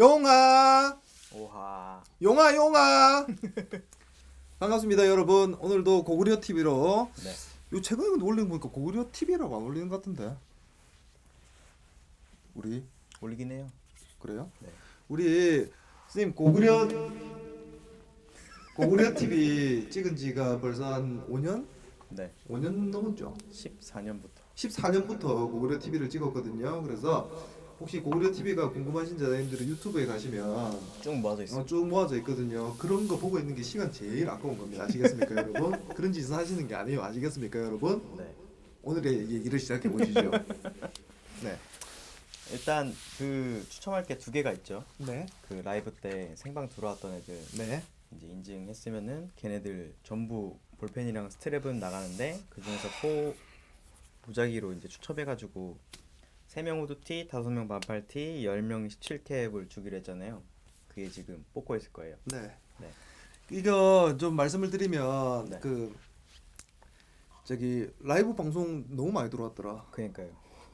용아 오하. 용아 용아 반갑습니다 여러분 오늘도 고구려 TV로 네. 요 최근에 올리는 거 보니까 고구려 TV라고 안 올리는 것 같은데 우리 올리긴 해요. 그래요? 네. 우리 선생님 고구려 고구려 TV 찍은 지가 벌써 한 5년? 네. 5년 넘었죠 14년부터. 14년부터 고구려 TV를 찍었거든요 그래서 혹시 고구려 TV가 궁금하신 자님들은 유튜브에 가시면 쭉 모아져 있어. 어, 쭉 모아져 있거든요. 그런 거 보고 있는 게 시간 제일 아까운 겁니다. 아시겠습니까, 여러분? 그런 짓은 하시는 게 아니에요. 아시겠습니까, 여러분? 네. 오늘의 얘기를 시작해 보시죠. 네. 일단 그 추첨할 게 두 개가 있죠. 네. 그 라이브 때 생방 들어왔던 애들 네. 이제 인증했으면은 걔네들 전부 볼펜이랑 스트랩은 나가는데 그 중에서 포 무작위로 이제 추첨해가지고 세명 후드티, 다섯 명 반팔티, 열명 17캡을 주기로 했잖아요. 그게 지금 뽑고 있을 거예요. 네. 네. 이거 좀 말씀을 드리면 네. 그 저기 라이브 방송 너무 많이 들어왔더라. 그러니까요.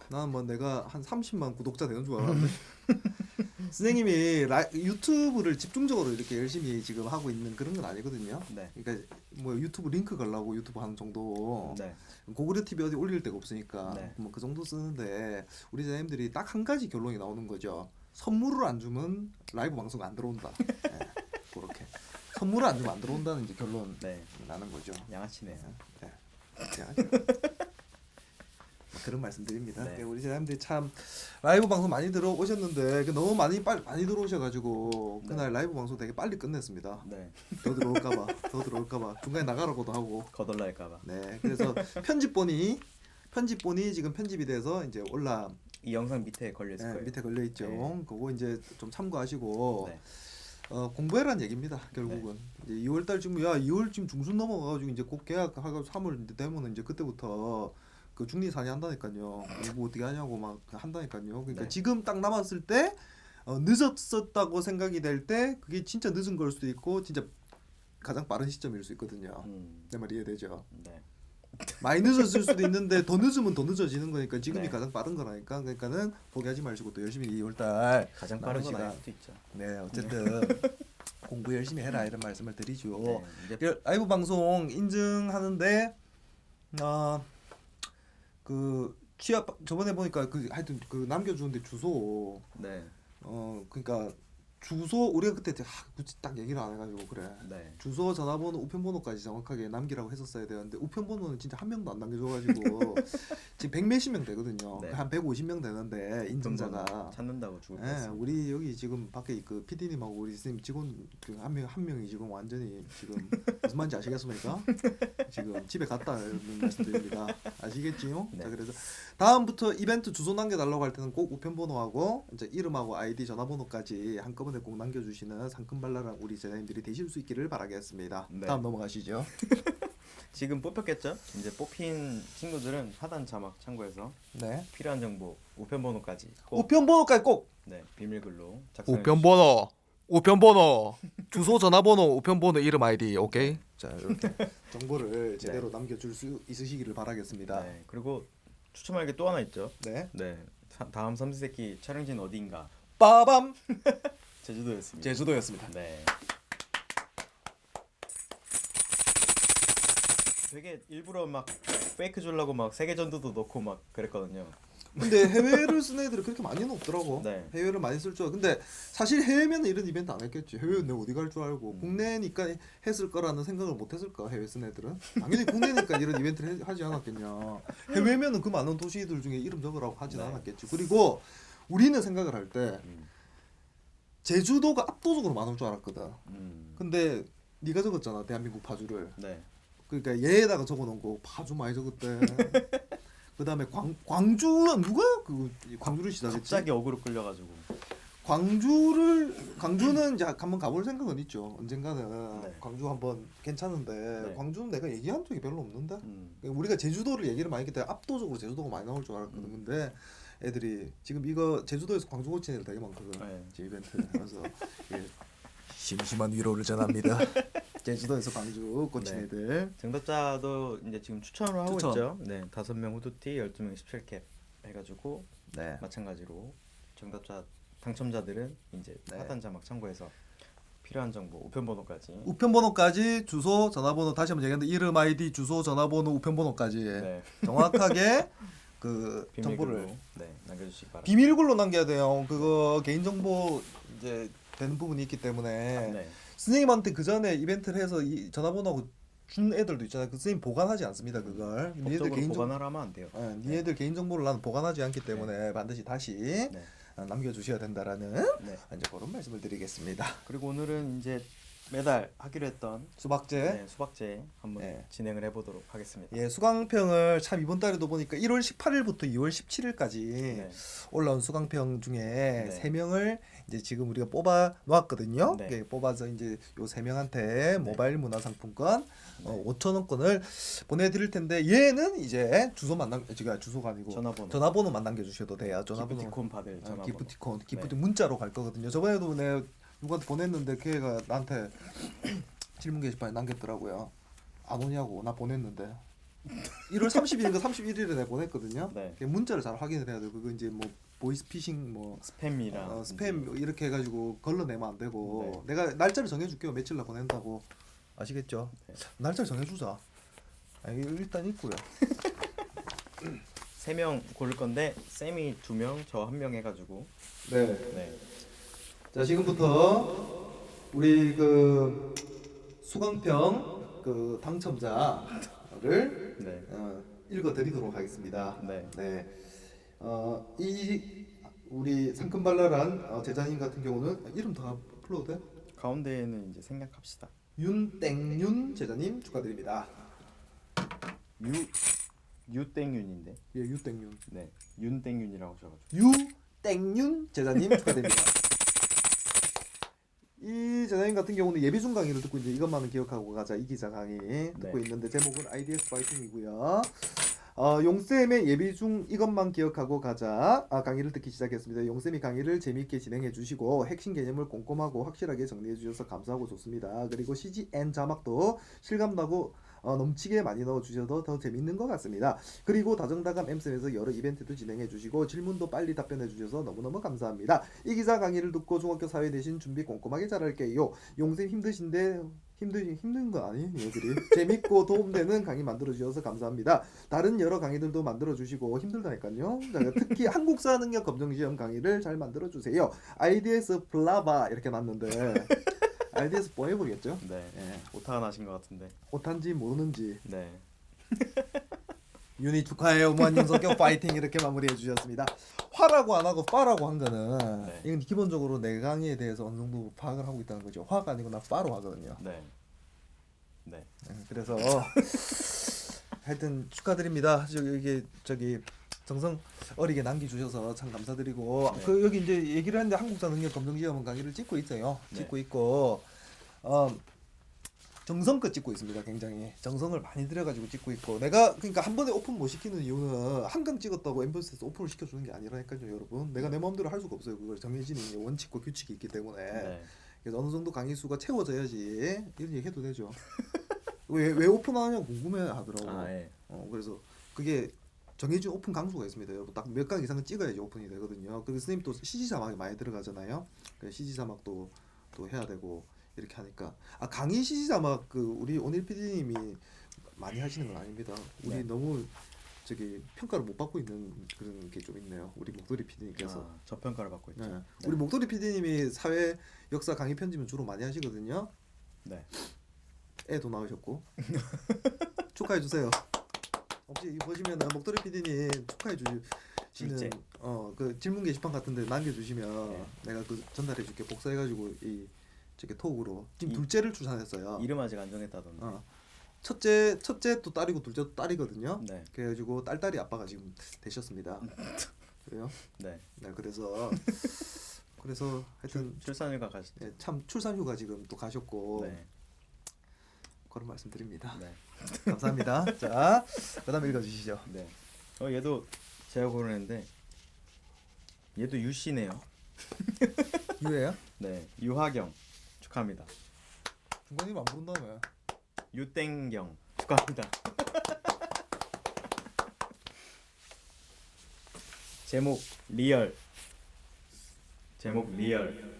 나는 뭐 내가 한 30만 구독자 되는 줄 알았는데 선생님이 라, 유튜브를 집중적으로 이렇게 열심히 지금 하고 있는 그런 건 아니거든요. 네. 그러니까 뭐 유튜브 링크 걸라고 유튜브 하는 정도. 네. 고구려 TV 어디 올릴 데가 없으니까 네. 뭐그 정도 쓰는데 우리 자님들이 딱 한 가지 결론이 나오는 거죠. 선물을 안 주면 라이브 방송 안 들어온다. 예, 그렇게 선물을 안 주면 안 들어온다는 이제 결론 네. 나는 거죠. 양아치네요. 네. 네. 뭐 그런 말씀드립니다. 네. 네, 우리 사람들이 참 라이브 방송 많이 들어오셨는데 그 너무 많이 빨리 많이 들어오셔가지고 네. 그날 라이브 방송 되게 빨리 끝냈습니다. 네. 더 들어올까봐 더 들어올까봐 중간에 나가라고도 하고 거덜날까봐. 네, 그래서 편집본이 편집본이 지금 편집이 돼서 이제 올라 이 영상 밑에 걸려 있을 네, 거예요. 밑에 걸려 있죠. 네. 그거 이제 좀 참고하시고 네. 어, 공부해라는 얘기입니다. 결국은 이제 2월달 지금 야 2월 지금 중순 넘어가가지고 이제 곧 계약하고 3월 이제 되면은 이제 그때부터 그 중리 산이 한다니까요. 공부 어떻게 하냐고 막 한다니까요. 그러니까 네. 지금 딱 남았을 때 어, 늦었었다고 생각이 될 때 그게 진짜 늦은 걸 수도 있고 진짜 가장 빠른 시점일 수 있거든요. 음. 내말 이해되죠? 네. 많이 늦었을 수도 있는데 더 늦으면 더 늦어지는 거니까 지금이 네. 가장 빠른 거라니까 그러니까는 포기하지 마시고 또 열심히 2월달 가장 빠른 건 아닐 시간. 수도 있죠. 네 어쨌든 공부 열심히 해라 이런 말씀을 드리죠. 네. 이제 그 라이브 방송 인증하는데 아 그 취업 저번에 보니까 그 하여튼 그 남겨주는데 주소 네. 어 그러니까 주소 우리가 그때 하, 굳이 딱 얘기를 안 해가지고 그래 네. 주소 전화번호 우편번호까지 정확하게 남기라고 했었어야 되는데 우편번호는 진짜 한 명도 안 남겨줘가지고 지금 백 몇십 명 되거든요 네. 한 150명 되는데 인증자가 찾는다고 죽을 예, 뻔했어요. 우리 여기 지금 밖에 그 PD님하고 우리 선생님 직원 그 한 명 한 명이 지금 완전히 지금 무슨 말인지 아시겠습니까? 지금 집에 갔다는 말씀드립니다. 아시겠지요? 네. 자 그래서 다음부터 이벤트 주소 남겨달라고 할 때는 꼭 우편번호하고 이제 이름하고 아이디 전화번호까지 한꺼번에 꼭 남겨주시는 상큼발랄한 우리 제자님들이 되실 수 있기를 바라겠습니다. 네. 다음 넘어가시죠. 지금 뽑혔겠죠? 이제 뽑힌 친구들은 하단 자막 참고해서 네. 필요한 정보 우편 번호까지 꼭 우편 번호까지 꼭 네, 비밀글로 작성해 우편 번호 우편 번호 주소 전화번호 우편 번호 이름 아이디 오케이 자 이렇게 정보를 제대로 남겨줄 수 있으시기를 바라겠습니다 네. 그리고 추첨할 게 또 하나 있죠. 네 네. 사- 다음 삼시세끼 촬영지는 어디인가? 빠밤 제주도였습니다. 제주도였습니다 네. 되게 일부러 막 페이크 주려고 막 세계 전도도 넣고 막 그랬거든요. 근데 해외를 쓴 애들이 그렇게 많이는 없더라고 네. 해외를 많이 쓸 줄. 근데 사실 해외면 이런 이벤트 안 했겠지. 해외는 내가 어디 갈 줄 알고 음. 국내니까 했을 거라는 생각을 못 했을 까 해외 쓴 애들은 당연히 국내니까 이런 이벤트를 해- 하지 않았겠냐. 해외면은 그 많은 도시들 중에 이름 적으라고 하진 네. 않았겠지. 그리고 우리는 생각을 할때 음. 제주도가 압도적으로 많을 줄 알았거든. 음. 근데 네가 적었잖아 대한민국 파주를. 네. 그러니까 얘에다가 적어놓은 거 파주 많이 적었대. 그다음에 광 광주는 누가 그 광주를 시작했지? 갑자기 어그로 끌려가지고. 광주를 광주는 이제 한번 가볼 생각은 있죠. 언젠가는 네. 광주 한번 괜찮은데 네. 광주는 내가 얘기한 적이 별로 없는데 음. 우리가 제주도를 얘기를 많이 했기 때문에 압도적으로 제주도가 많이 나올 줄 알았거든. 음. 근데 애들이 지금 이거 제주도에서 광주 고친 애들 되게 많거든. 네. 제 이벤트 그래서 예, 심심한 위로를 전합니다. 제주도에서 광주 고친 네. 애들. 정답자도 이제 지금 추천을 하고 추천. 있죠. 네, 다섯 명 후드티, 열두 명 17캡 해가지고 네. 마찬가지로 정답자 당첨자들은 이제 네. 하단 자막 참고해서 필요한 정보 우편 번호까지 우편 번호까지 주소, 전화번호 다시 한번 얘기하는데 이름, 아이디, 주소, 전화번호, 우편 번호까지 네. 정확하게 그 정보를 네, 남겨주시기 바랍니다. 비밀글로 남겨야 돼요. 그거 개인 정보 이제 되는 부분이 있기 때문에 네. 선생님한테 그 전에 이벤트를 해서 이 전화번호 준 애들도 있잖아요. 그 선생님 보관하지 않습니다. 그걸 니네들 법적으로 개인 정보 보관을 하면 안 돼요. 예, 니네들 개인 정보를 나는 보관하지 않기 때문에 반드시 다시 네. 어, 남겨주셔야 된다라는 네. 이제 그런 말씀을 드리겠습니다. 그리고 오늘은 이제 매달 하기로 했던 수박제 네, 수박제 한번 네. 진행을 해보도록 하겠습니다. 예, 수강평을 참 이번 달에도 보니까 1월 18일부터 2월 17일까지 네. 올라온 수강평 중에 네. 세 명을 이제 지금 우리가 뽑아 놓았거든요. 네. 예, 뽑아서 이제 요 세 명한테 모바일 문화 상품권 어, 네. 5천 원권을 보내드릴 텐데 얘는 이제 주소 만 남, 지금 주소가 아니고 전화번호. 전화번호만 남겨주셔도 돼요. 전화번호. 기프티콘 받을 어, 전화번호. 기프티콘, 기프티 네. 문자로 갈 거거든요. 저번에도 내가 누구한테 보냈는데 걔가 나한테 질문 게시판에 남겼더라고요. 안 오냐고 나 보냈는데 1월 30일인가 31일에 내가 보냈거든요. 네. 걔 문자를 잘 확인을 해야 돼요. 그거 이제 뭐 보이스피싱 뭐 스팸이랑 어, 스팸 이렇게 해가지고 걸러내면 안 되고 네. 내가 날짜를 정해줄게요. 며칠 날 보낸다고 아시겠죠? 네. 날짜를 정해주자. 아, 일단 있고요. 세 명 고를 건데 쌤이 두 명, 저 한 명 해가지고 네. 네. 자 지금부터 우리 그 수강평 그 당첨자를 네. 어, 읽어드리도록 하겠습니다. 네. 네. 어, 이 우리 상큼발랄한 어, 제자님 같은 경우는 이름 다 불러도 돼? 가운데에는 이제 생략합시다. 윤땡윤 제자님 축하드립니다. 유 유땡윤인데. 예, 유땡윤. 네. 윤땡윤이라고 하셔 가지고. 유땡윤 제자님 축하드립니다. 이 제자님 같은 경우는 예비중 강의를 듣고 이제 이것만은 기억하고 가자 이 기자 강의 듣고 네. 있는데 제목은 IDS 파이팅이고요. 어, 용쌤의 예비중 이것만 기억하고 가자 아, 강의를 듣기 시작했습니다. 용쌤이 강의를 재미있게 진행해 주시고 핵심 개념을 꼼꼼하고 확실하게 정리해 주셔서 감사하고 좋습니다. 그리고 CGN 자막도 실감나고 어, 넘치게 많이 넣어 주셔서 더 재밌는 것 같습니다. 그리고 다정다감 엠쌤에서 여러 이벤트도 진행해 주시고 질문도 빨리 답변해 주셔서 너무너무 감사합니다. 이 기자 강의를 듣고 중학교 사회 대신 준비 꼼꼼하게 잘할게요. 용쌤 힘드신데 힘드 힘든 건 아니에요, 얘들이. 재밌고 도움되는 강의 만들어 주셔서 감사합니다. 다른 여러 강의들도 만들어 주시고 힘들다니까요. 자, 특히 한국사 능력 검정 시험 강의를 잘 만들어 주세요. IDS 블라바 이렇게 놨는데 IDS 뭐 해보겠죠? 네. 예. 오타가 나신 것 같은데. 못한지 모르는지 네. 윤희 축하해요 무한연 성격 파이팅 이렇게 마무리해 주셨습니다 화라고 안 하고 파라고 한 거는 네. 이건 기본적으로 내 강의에 대해서 어느 정도 파악을 하고 있다는 거죠 화가 아니고 나 파로 하거든요 네. 네. 네, 그래서 하여튼 축하드립니다 저기 이게 저기 정성 어리게 남겨주셔서 참 감사드리고 네. 그 여기 이제 얘기를 했는데 한국사 능력 검정시험 강의를 찍고 있어요 네. 찍고 있고 어, 정성껏 찍고 있습니다. 굉장히 정성을 많이 들여가지고 찍고 있고 내가 그러니까 한 번에 오픈 못 시키는 이유는 한 강 찍었다고 엠버스에서 오픈을 시켜주는 게 아니라니까요, 여러분. 내가 내 마음대로 할 수가 없어요. 그걸 정해진 원칙과 규칙이 있기 때문에 네. 그래서 어느 정도 강의 수가 채워져야지 이런 얘기 해도 되죠. 왜 왜 오픈하냐 궁금해 하더라고. 아, 예. 어 그래서 그게 정해진 오픈 강수가 있습니다. 여러분 딱 몇 강 이상은 찍어야지 오픈이 되거든요. 그리고 선생님 또 CG 자막이 많이 들어가잖아요. 그 CG 자막도 또 해야 되고 이렇게 하니까 아 강의 CG 자막 그 우리 오닐 PD님이 많이 하시는 건 아닙니다. 우리 네. 너무 저기 평가를 못 받고 있는 그런 게 좀 있네요. 우리 목도리 PD님께서. 아, 저평가를 받고 있죠. 네. 네. 우리 목도리 PD님이 사회 역사 강의 편집은 주로 많이 하시거든요. 네. 애도 낳으셨고 축하해 주세요. 혹시 이 보시면 목도리 PD님 축하해 둘째. 주시는 어그 질문 게시판 같은데 남겨주시면 네. 내가 그 전달해 줄게 복사해가지고 이 저기 톡으로 지금 이- 둘째를 출산했어요. 이름 아직 안 정했다던데. 어 첫째 첫째 또 딸이고 둘째도 딸이거든요. 네. 그래가지고 딸딸이 아빠가 지금 되셨습니다. 그래요? 네. 네 그래서 그래서 하여튼 출산휴가 가시. 예, 참 출산휴가 지금 또 가셨고 네. 그런 말씀드립니다. 네. 감사합니다. 자, 그다음 읽어주시죠. 네. 어 얘도 제가 고르는데 얘도 유 씨네요. 유예요? 네. 유하경 축하합니다. 중간이면 안 부른다며. 유땡경 축하합니다. 제목 리얼 제목 리얼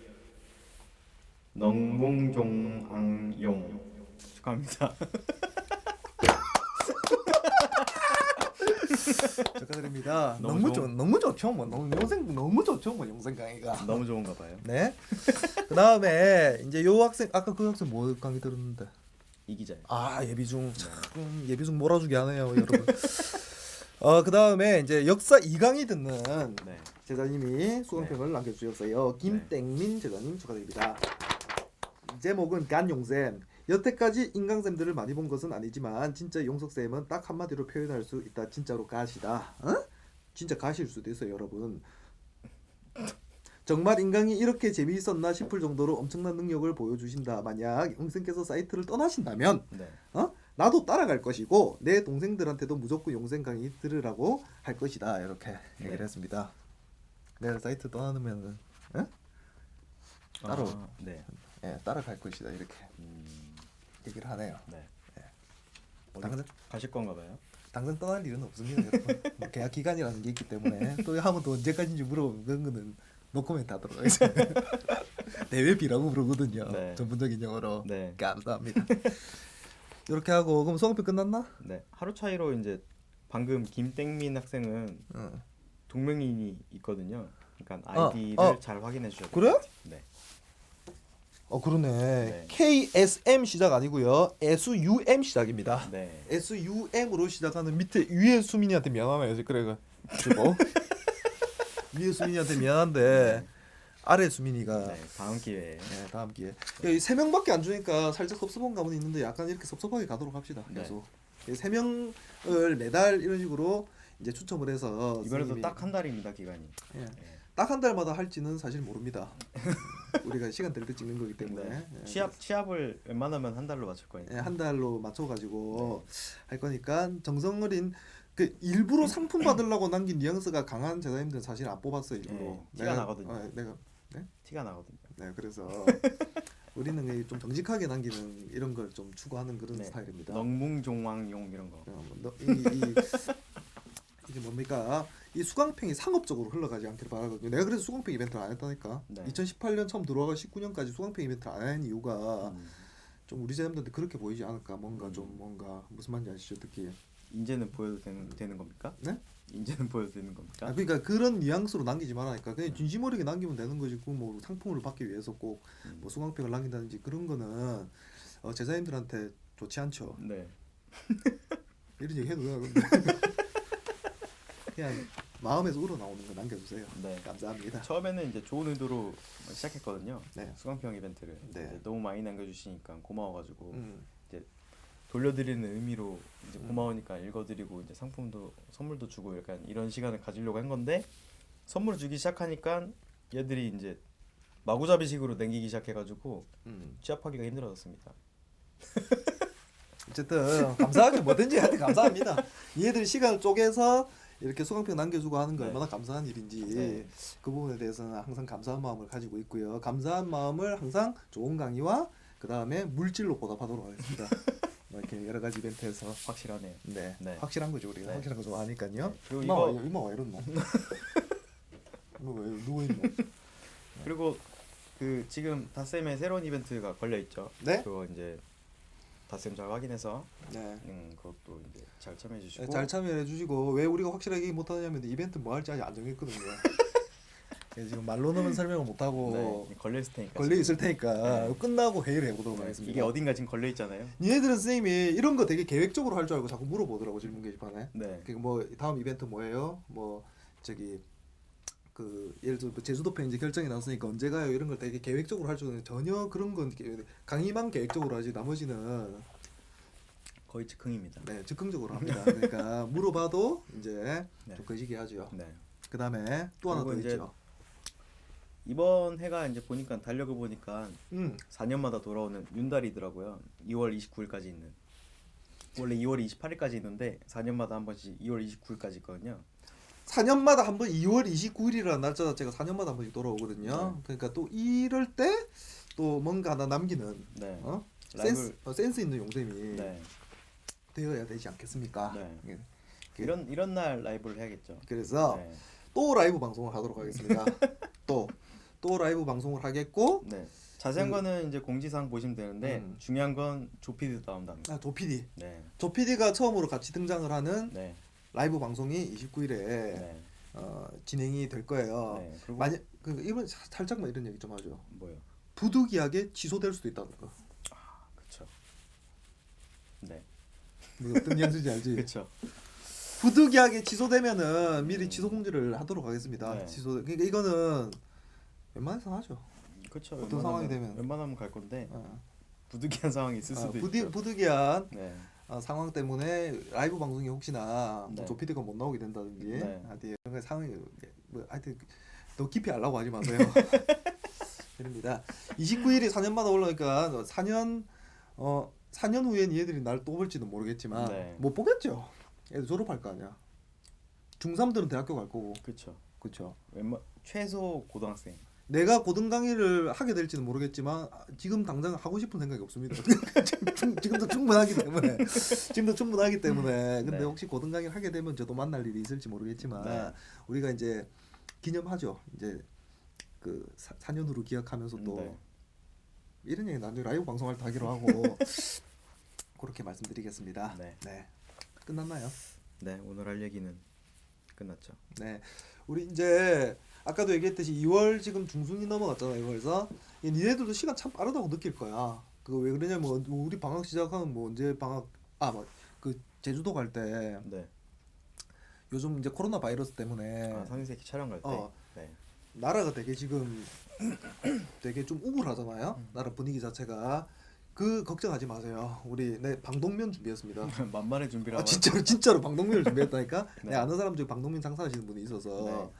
넝봉종앙용 축하합니다. 축하드립니다. 너무 너무, 좋은- 좋 너무 좋죠 뭐 너무 영생 너무 좋죠 뭐 영생 강의가. 너무 좋은가 봐요. 네. 그 다음에 이제 요 학생 아까 그 학생 뭐 강의 들었는데 이 기자요. 아 예비중 참 예비중 몰아주기 하네요 여러분. 어 그 다음에 이제 역사 2강의 듣는 네. 제자님이 수강평을 남겨주셨어요. 김땡민 제자님 축하드립니다. 제목은 간용쌤. 여태까지 인강쌤들을 많이 본 것은 아니지만 진짜 용석쌤은 딱 한마디로 표현할 수 있다. 진짜로 가시다. 어? 진짜 가실 수도 있어요, 여러분. 정말 인강이 이렇게 재미있었나 싶을 정도로 엄청난 능력을 보여주신다. 만약 용쌤께서 사이트를 떠나신다면 네. 어? 나도 따라갈 것이고 내 동생들한테도 무조건 용생 강의 들으라고 할 것이다 이렇게 얘기를 네. 했습니다. 내가 사이트 떠나면은 어? 따로. 아, 네. 예, 따라갈 것이다 이렇게 음, 얘기를 하네요. 네. 어디 당근 가실 건가 봐요. 당근 떠날 일은 없습니다. 여러분. 뭐 계약 기간이라는 게 있기 때문에 또 하면 또 언제까지인지 물어보는 거는 노코멘트 하도록 하겠습니다. 대회비라고 부르거든요. 네. 전문적인 용어로. 네. 감사합니다. 이렇게 하고 그럼 수강표 끝났나? 네. 하루 차이로 이제 방금 김땡민 학생은 응. 동명이인이 있거든요. 그러니까 어, 아이디를 어. 잘 확인해 주셔야 돼요. 그래? 네. 어 그러네. 네. KSM 시작 아니고요. SUM 시작입니다. 네. SUM으로 시작하는 밑에 위에 수민이한테 미안하네요. 그래 그리고 위에 수민이한테 미안한데 아래 수민이가 네. 다음 기회에 네, 다음 기회. 여기 세 명밖에 안 주니까 살짝 섭섭한 감은 있는데 약간 이렇게 섭섭하게 가도록 합시다. 네. 계속 이세 명을 매달 이런 식으로 이제 추첨을 해서 이번에도 딱 한 달입니다 기간이. 예. 네. 딱 한 달마다 할지는 사실 모릅니다. 우리가 시간 될 때 찍는 거기 때문에 네. 예, 취합 취합을 웬만하면 한 달로 맞출 거예요. 예, 한 달로 맞춰가지고 네. 할 거니까 정성 어린 그 일부러 상품 받으려고 남긴 뉘앙스가 강한 제자님들은 사실 안 뽑았어요 일부러. 네, 티가 나거든요. 어, 내가 티가 나거든요. 네 그래서 우리는 이좀 정직하게 남기는 이런 걸 좀 추구하는 그런 네. 스타일입니다. 넝뭉종왕용 이런 거. 어, 너, 이, 이, 이게 뭡니까? 이 수강평이 상업적으로 흘러가지 않기를 바라거든요. 내가 그래서 수강평 이벤트를 안 했다니까. 네. 2018년 처음 들어와가 19년까지 수강평 이벤트를 안 한 이유가 음. 좀 우리 제자님들한테 그렇게 보이지 않을까 뭔가 좀 뭔가 무슨 말인지 아시죠 특히 인제는 보여도 되는 되는 겁니까? 네? 인제는 보여도 되는 겁니까? 아, 그러니까 그런 뉘앙스로 남기지 말라니까 그냥 진심 어리게 남기면 되는 거지 그뭐 상품을 받기 위해서 꼭 음. 뭐 수강평을 남긴다든지 그런 거는 어, 제자님들한테 좋지 않죠 네. 이런 얘기 해도 되나 근데 그냥 마음에서 우러나오는 거 남겨주세요 네. 감사합니다 처음에는 이제 좋은 의도로 시작했거든요. 네. 수강평 이벤트를. 네. 이제 너무 많이 남겨주시니까 고마워가지고 음. 돌려드리는 의미로 이제 음. 고마우니까 읽어드리고 이제 상품도 선물도 주고 약간 이런 시간을 가지려고 한 건데 선물을 주기 시작하니까 얘들이 이제 마구잡이식으로 남기기 시작해가지고 음. 취합하기가 힘들어졌습니다. 어쨌든 감사하게 뭐든지 하여튼 감사합니다 얘들이 시간을 쪼개서 이렇게 수강평 남겨주고 하는 게 네. 얼마나 감사한 일인지 네. 그 부분에 대해서는 항상 감사한 마음을 가지고 있고요. 감사한 마음을 항상 좋은 강의와 그 다음에 물질로 보답하도록 하겠습니다. 뭐 이렇게 여러 가지 이벤트에서 확실하네요. 네, 네. 확실한 거죠 우리가 네. 확실한 거 좋아하니까요. 네. 그리고 이마 이거 와 이마? 이마 왜 누워 있노? 그리고 그 지금 다쌤의 새로운 이벤트가 걸려 있죠. 네? 그거 이제 다쌤 잘 확인해서 네. 음 그것도 이제 잘 참여해 주시고 네, 잘 참여해 주시고 왜 우리가 확실하게 얘기 못하냐면 이벤트 뭐 할지 아직 안 정했거든요. 네, 지금 말로는 설명을 못하고 네, 걸려 있을 테니까 걸려 있을 테니까 네. 끝나고 회의를 해보도록 네, 하겠습니다. 이게 어딘가 지금 걸려 있잖아요. 니네들은 선생님이 이런 거 되게 계획적으로 할 줄 알고 자꾸 물어보더라고 질문 게시판에. 네. 그뭐 다음 이벤트 뭐예요? 뭐 저기 그 예를 들어 뭐 제주도 편 이제 결정이 났으니까 언제 가요? 이런 걸 되게 계획적으로 할 줄은 전혀 그런 건 게- 강의만 계획적으로 하지 나머지는 거의 즉흥입니다. 네 즉흥적으로 합니다. 그러니까 물어봐도 이제 네. 좀 거시기 하죠. 네. 그 다음에 또 하나 더 있죠. 이번 해가 이제 보니까 달력을 보니까 음 4년마다 돌아오는 윤달이더라고요. 2월 29일까지 있는. 원래 2월 28일까지 있는데 4년마다 한 번씩 2월 29일까지 있거든요. 4년마다 한 번 2월 29일이라는 날짜 자체가 4년마다 한 번씩 돌아오거든요. 네. 그러니까 또 이럴 때 또 뭔가 하나 남기는 네. 어? 센스 어, 센스 있는 용쌤이 네. 되어야 되지 않겠습니까? 네. 예. 이런 이런 날 라이브를 해야겠죠. 그래서 네. 또 라이브 방송을 하도록 하겠습니다. 또 또 라이브 방송을 하겠고 네. 자세한 그- 거는 이제 공지사항 보시면 되는데 음. 중요한 건 조피드 나온답니다. 아, 조PD 네. 조PD가 처음으로 같이 등장을 하는 네. 라이브 방송이 29일에 네. 어, 진행이 될 거예요. 네. 그리고 만약 그 이번 사- 살짝만 이런 얘기 좀 하죠. 뭐요? 부득이하게 취소될 수도 있다는 거. 그쵸. 네. 뭐 어떤 뉘앙스인지 알지? 그쵸. 부득이하게 취소되면은 미리 취소 공지를 하도록 하겠습니다. 네. 취소 그러니까 이거는 웬만해서 하죠. 그쵸. 어떤 상황이 되면. 웬만하면 갈 건데 어. 부득이한 상황이 있을 아, 수도 부디, 있죠. 부득이한 네. 어, 상황 때문에 라이브 방송이 혹시나 네. 뭐 조피디가 못 나오게 된다든지 네. 하여튼 이런 거 상황이 뭐 하여튼 더 깊이 알라고 하지 마세요. 이릅니다. 29일이 4년마다 올라오니까 4년 어 4년 후엔 얘들이 날 또 볼지도 모르겠지만 네. 못 보겠죠. 애들 졸업할 거 아니야. 중3들은 대학교 갈 거고 그쵸. 그렇죠. 웬만 최소 고등학생. 내가 고등 강의를 하게 될지는 모르겠지만 아, 지금 당장 하고 싶은 생각이 없습니다. 지금- 지금도 충분하기 때문에 지금도 충분하기 때문에 근데 네. 혹시 고등 강의를 하게 되면 저도 만날 일이 있을지 모르겠지만 네. 우리가 이제 기념하죠. 이제 그 사, 4년 후로 기억하면서 또 네. 이런 얘기 나중에 라이브 방송할 때 하기로 하고 그렇게 말씀드리겠습니다. 네. 네. 끝났나요? 네. 오늘 할 얘기는 끝났죠. 네. 우리 이제 아까도 얘기했듯이 2월 지금 중순이 넘어갔잖아요. 그래서 이 니네들도 시간 참 빠르다고 느낄 거야. 그거 왜 그러냐면 우리 방학 시작하면 뭐 언제 방학 아뭐그 제주도 갈때 네. 요즘 이제 코로나 바이러스 때문에 아, 상위세키 촬영 갈 때. 어. 네. 나라가 되게 지금 되게 좀 우울하잖아요. 음. 나라 분위기 자체가 그 걱정하지 마세요. 우리 내 방독면 준비했습니다. 만만의 준비라고. 아 진짜로 진짜로 방독면을 준비했다니까. 네. 내 아는 사람 중에 방독면 장사하시는 분이 있어서 네.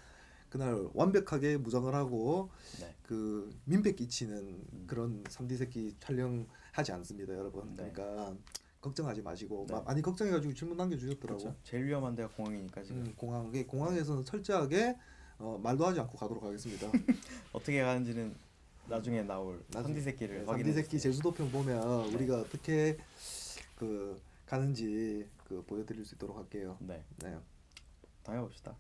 그날 완벽하게 무장을 하고 네. 그 민폐 끼치는 음. 그런 3D 새끼 촬영하지 않습니다, 여러분. 네. 그러니까 걱정하지 마시고 네. 마- 많이 걱정해가지고 질문 남겨주셨더라고. 그렇죠. 제일 위험한 데가 공항이니까 지금. 음, 공항 그 공항에서는 철저하게 어, 말도 하지 않고 가도록 하겠습니다. 어떻게 가는지는 나중에 나올. 선디 새끼를 네, 3D 새끼. 제주도편 보면 네. 우리가 어떻게 그 가는지 그 보여드릴 수 있도록 할게요. 네. 네, 당해봅시다.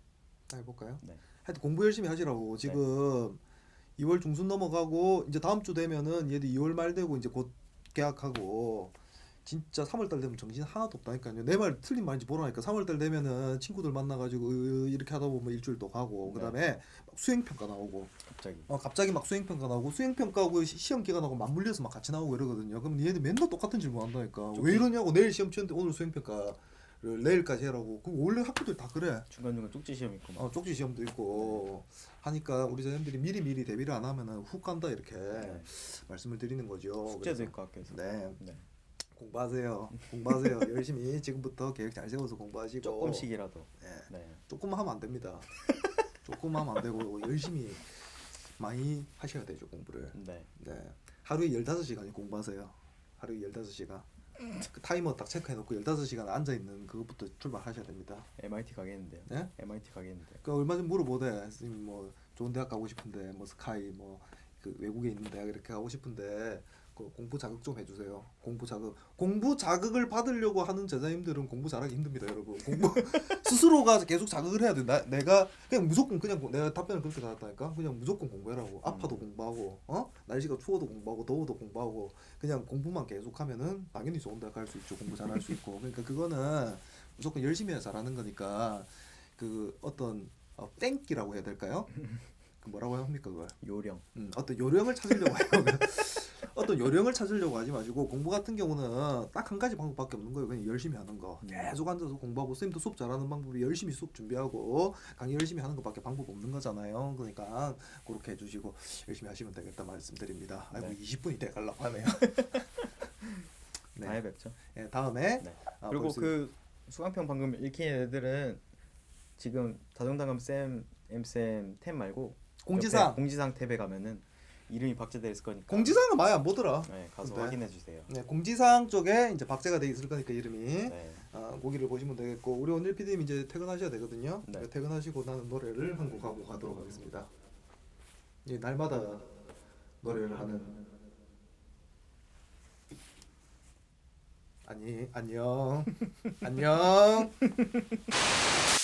자, 해볼까요? 네. 하여튼 공부 열심히 하시라고 지금 2월 중순 넘어가고 이제 다음 주 되면은 얘도 2월 말 되고 이제 곧 계약하고 진짜 3월 달 되면 정신 하나도 없다니까요. 내 말 틀린 말인지 모르니까 3월 달 되면은 친구들 만나가지고 으, 이렇게 하다 보면 일주일 또 가고 네. 그다음에 막 수행 평가 나오고 갑자기. 어 갑자기 막 수행 평가 나오고 수행 평가하고 시- 시험 기간하고 맞물려서 막 같이 나오고 이러거든요. 그럼 얘들 맨날 똑같은 질문 한다니까. 좀왜 이러냐고 내일 시험 치는데 오늘 수행 평가 를 내일까지 해라고. 그 원래 학교들 다 그래. 중간중간 쪽지 시험 있고 막. 어, 쪽지 시험도 있고 하니까 우리 선생님들이 미리 미리 대비를 안 하면은 훅 간다 이렇게 네. 말씀을 드리는 거죠. 숙제도 그래서 있고 학교에서. 네 네. 공부하세요. 공부하세요. 열심히 지금부터 계획 잘 세워서 공부하시고 조금씩이라도. 네. 네. 조금 하면 안 됩니다. 조금 하면 안 되고 열심히 많이 하셔야 되죠 공부를. 네. 네 하루에 15시간이 공부하세요. 하루에 15시간. 그 타이머 딱 체크해 놓고 15시간 앉아 있는 그것부터 출발하셔야 됩니다. MIT 가겠는데요. 네? MIT 가겠는데. 그 얼마 전 물어보대 선생님 뭐 좋은 대학 가고 싶은데 뭐 스카이 뭐 그 외국에 있는 대학 이렇게 가고 싶은데 그 공부 자극 좀 해주세요. 공부 자극 공부 자극을 받으려고 하는 제자님들은 공부 잘하기 힘듭니다, 여러분. 공부 스스로가 계속 자극을 해야 돼. 나 내가 그냥 무조건 그냥 공- 내가 답변을 그렇게 받았다니까. 그냥 무조건 공부해라고. 아파도 공부하고, 어 날씨가 추워도 공부하고 더워도 공부하고 그냥 공부만 계속하면은 당연히 좋은 대학 갈 수 있죠. 공부 잘할 수 있고. 그러니까 그거는 무조건 열심히 해야 잘하는 거니까 그 어떤 어, 땡기라고 해야 될까요? 그 뭐라고 합니까 그걸? 요령. 음, 어떤 요령을 찾으려고 해요. 어떤 요령을 찾으려고 하지 마시고 공부 같은 경우는 딱 한 가지 방법밖에 없는 거예요. 그냥 열심히 하는 거. 음. 계속 앉아서 공부하고 선생님도 수업 잘하는 방법이 열심히 수업 준비하고 강의 열심히 하는 것밖에 방법 없는 거잖아요. 그러니까 그렇게 해주시고 열심히 하시면 되겠다 말씀드립니다. 아이고 네. 20분이 돼가려고 하네요. 다음에 네. 뵙죠. 네, 다음에 네. 아, 그리고 벌써- 그 수강평 방금 읽힌 애들은 지금 다정다감 쌤, 엠쌤 탭 말고 공지사항 옆에 공지사항 탭에 가면은 이름이 박제돼 있을 거니까. 공지사항은 많이 안 보더라. 네, 가서 근데- 확인해 주세요. 네, 공지사항 쪽에 이제 박제가 돼 있을 거니까 이름이 네. 아, 고기를 보시면 되겠고 우리 오늘 PD님 이제 퇴근하셔야 되거든요. 네. 그러니까 퇴근하시고 나는 노래를 한 곡 하고 가도록 하겠습니다. 이 날마다 노래를 하는 아니 안녕 안녕